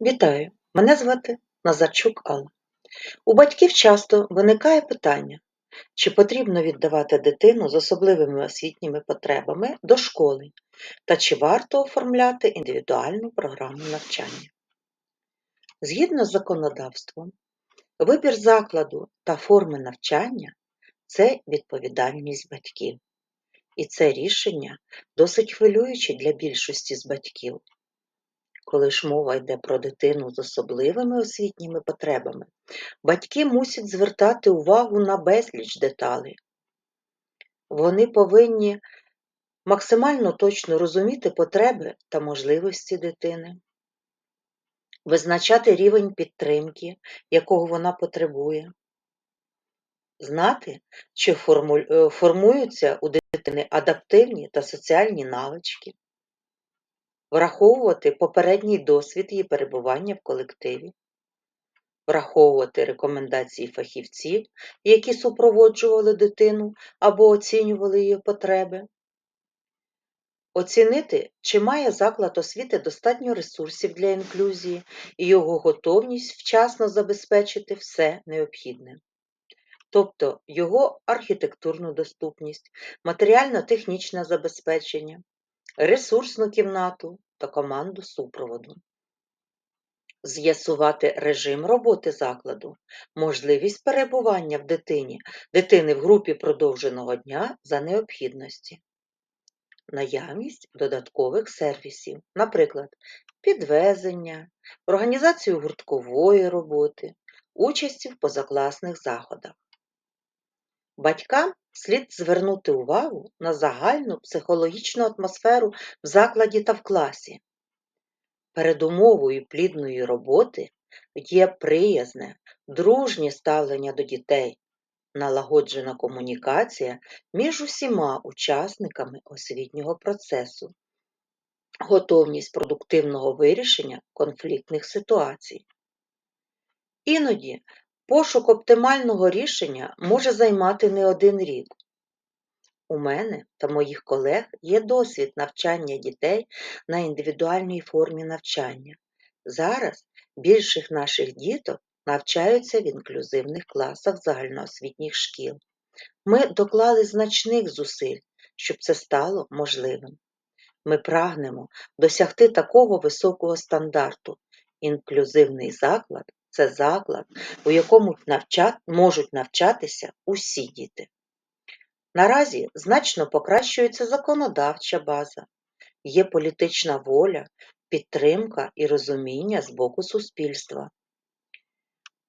Вітаю! Мене звати Назарчук Алла. У батьків часто виникає питання, чи потрібно віддавати дитину з особливими освітніми потребами до школи та чи варто оформляти індивідуальну програму навчання. Згідно з законодавством, вибір закладу та форми навчання це відповідальність батьків. І це рішення досить хвилююче для більшості з батьків. Коли ж мова йде про дитину з особливими освітніми потребами, батьки мусять звертати увагу на безліч деталей. Вони повинні максимально точно розуміти потреби та можливості дитини, визначати рівень підтримки, якого вона потребує, знати, чи формуються у дитини адаптивні та соціальні навички, враховувати попередній досвід її перебування в колективі, враховувати рекомендації фахівців, які супроводжували дитину або оцінювали її потреби, оцінити, чи має заклад освіти достатньо ресурсів для інклюзії і його готовність вчасно забезпечити все необхідне. Тобто його архітектурну доступність, матеріально-технічне забезпечення, ресурсну кімнату та команду супроводу. З'ясувати режим роботи закладу, можливість перебування в дитині, дитини в групі продовженого дня за необхідності, наявність додаткових сервісів, наприклад, підвезення, організацію гурткової роботи, участі в позакласних заходах. Батькам слід звернути увагу на загальну психологічну атмосферу в закладі та в класі. Передумовою плідної роботи є приязне, дружнє ставлення до дітей, налагоджена комунікація між усіма учасниками освітнього процесу, готовність продуктивного вирішення конфліктних ситуацій. Іноді пошук оптимального рішення може займати не один рік. У мене та моїх колег є досвід навчання дітей на індивідуальній формі навчання. Зараз більших наших діток навчаються в інклюзивних класах загальноосвітніх шкіл. Ми доклали значних зусиль, щоб це стало можливим. Ми прагнемо досягти такого високого стандарту. Інклюзивний заклад це заклад, у якому навча... можуть навчатися усі діти. Наразі значно покращується законодавча база, є політична воля, підтримка і розуміння з боку суспільства.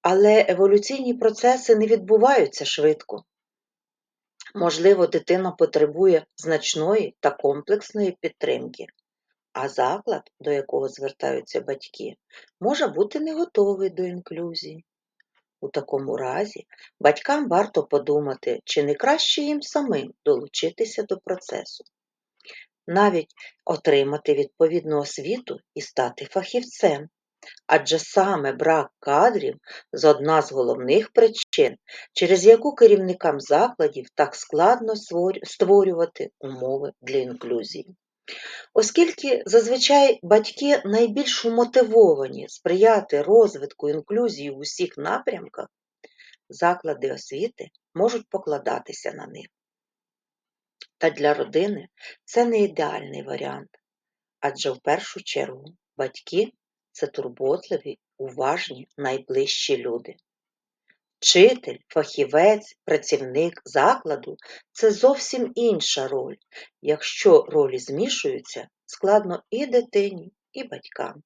Але еволюційні процеси не відбуваються швидко. Можливо, дитина потребує значної та комплексної підтримки, а заклад, до якого звертаються батьки, може бути не готовий до інклюзії. У такому разі батькам варто подумати, чи не краще їм самим долучитися до процесу, навіть отримати відповідну освіту і стати фахівцем, адже саме брак кадрів з одна з головних причин, через яку керівникам закладів так складно створювати умови для інклюзії. Оскільки зазвичай батьки найбільш мотивовані сприяти розвитку інклюзії в усіх напрямках, заклади освіти можуть покладатися на них. Та для родини це не ідеальний варіант, адже в першу чергу батьки це турботливі, уважні, найближчі люди. Вчитель, фахівець, працівник закладу це зовсім інша роль. Якщо ролі змішуються, складно і дитині, і батькам.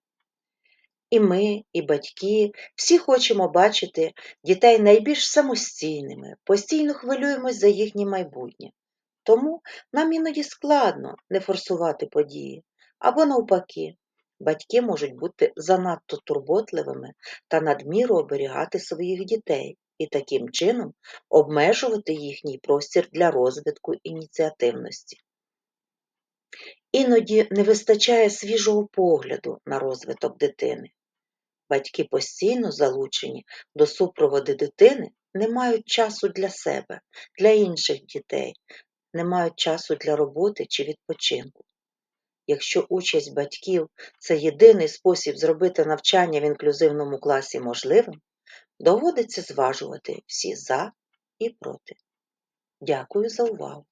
І ми, і батьки, всі хочемо бачити дітей найбільш самостійними, постійно хвилюємось за їхнє майбутнє. Тому нам іноді складно не форсувати події, або навпаки, батьки можуть бути занадто турботливими та надміру оберігати своїх дітей і таким чином обмежувати їхній простір для розвитку ініціативності. Іноді не вистачає свіжого погляду на розвиток дитини. Батьки постійно залучені до супроводу дитини, не мають часу для себе, для інших дітей, не мають часу для роботи чи відпочинку. якщо участь батьків це єдиний спосіб зробити навчання в інклюзивному класі можливим, доводиться зважувати всі за і проти. Дякую за увагу!